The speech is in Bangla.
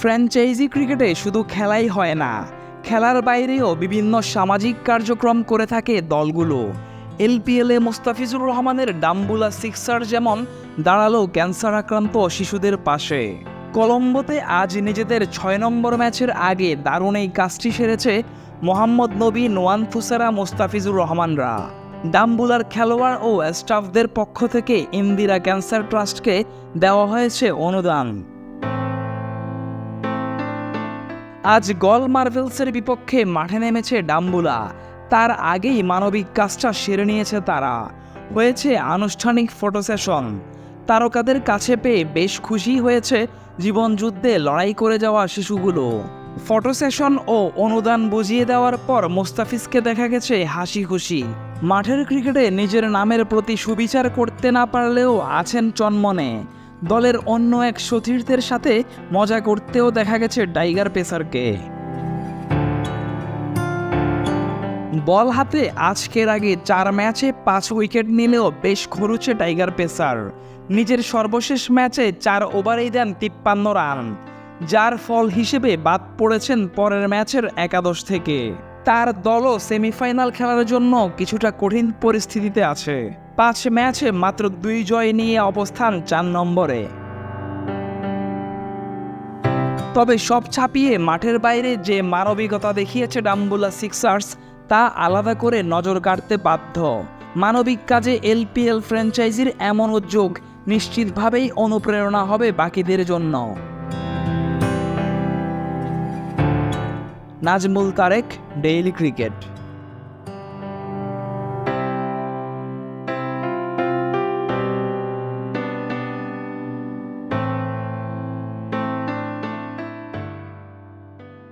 ফ্র্যাঞ্চাইজি ক্রিকেটে শুধু খেলাই হয় না, খেলার বাইরেও বিভিন্ন সামাজিক কার্যক্রম করে থাকে দলগুলো। এলপিএলে মোস্তাফিজুর রহমানের ডাম্বুলা সিক্সার যেমন দাঁড়াল ক্যান্সার আক্রান্ত শিশুদের পাশে। কলম্বোতে আজ নিজেদের ছয় নম্বর ম্যাচের আগে দারুণ এই কাজটি সেরেছে মোহাম্মদ নবী নোয়ান ফুসারা মোস্তাফিজুর রহমানরা। ডাম্বুলার খেলোয়াড় ও স্টাফদের পক্ষ থেকে ইন্দিরা ক্যান্সার ট্রাস্টকে দেওয়া হয়েছে অনুদান। আজ গল মার্ভেলসের বিপক্ষে মাঠে নেমেছে ডাম্বুলা। তার আগেই মানবিক কাজটা সেরে নিয়েছে তারা। হয়েছে আনুষ্ঠানিক ফটো সেশন। তারকাদের কাছে পেয়ে বেশ খুশি হয়েছে জীবনযুদ্ধে লড়াই করে যাওয়া শিশুগুলো। ফটো সেশন ও অনুদান বুঝিয়ে দেওয়ার পর মোস্তাফিজকে দেখা গেছে হাসি খুশি। মাঠের ক্রিকেটে নিজের নামের প্রতি সুবিচার করতে না পারলেও আছেন চনমনে। দলের অন্য এক সতীর্থের সাথে মজা করতেও দেখা গেছে টাইগার পেসারকে। বল হাতে আজকের আগে চার ম্যাচে পাঁচ উইকেট নিলেও বেশ খরুচে টাইগার পেসার। নিজের সর্বশেষ ম্যাচে চার ওভারেই দেন তিপ্পান্ন রান। যার ফল হিসেবে বাদ পড়েছেন পরের ম্যাচের একাদশ থেকে। তার দলও সেমিফাইনাল খেলার জন্য কিছুটা কঠিন পরিস্থিতিতে আছে। পাঁচ ম্যাচে মাত্র দুই জয় নিয়ে অবস্থান চার নম্বরে। তবে সব ছাপিয়ে মাঠের বাইরে যে মানবিকতা দেখিয়েছে ডাম্বুলা সিক্সার্স, তা আলাদা করে নজর কাটতে বাধ্য। মানবিক কাজে এলপিএল ফ্র্যাঞ্চাইজির এমন উদ্যোগ নিশ্চিতভাবেই অনুপ্রেরণা হবে বাকিদের জন্য। Nazmul Tarek daily cricket.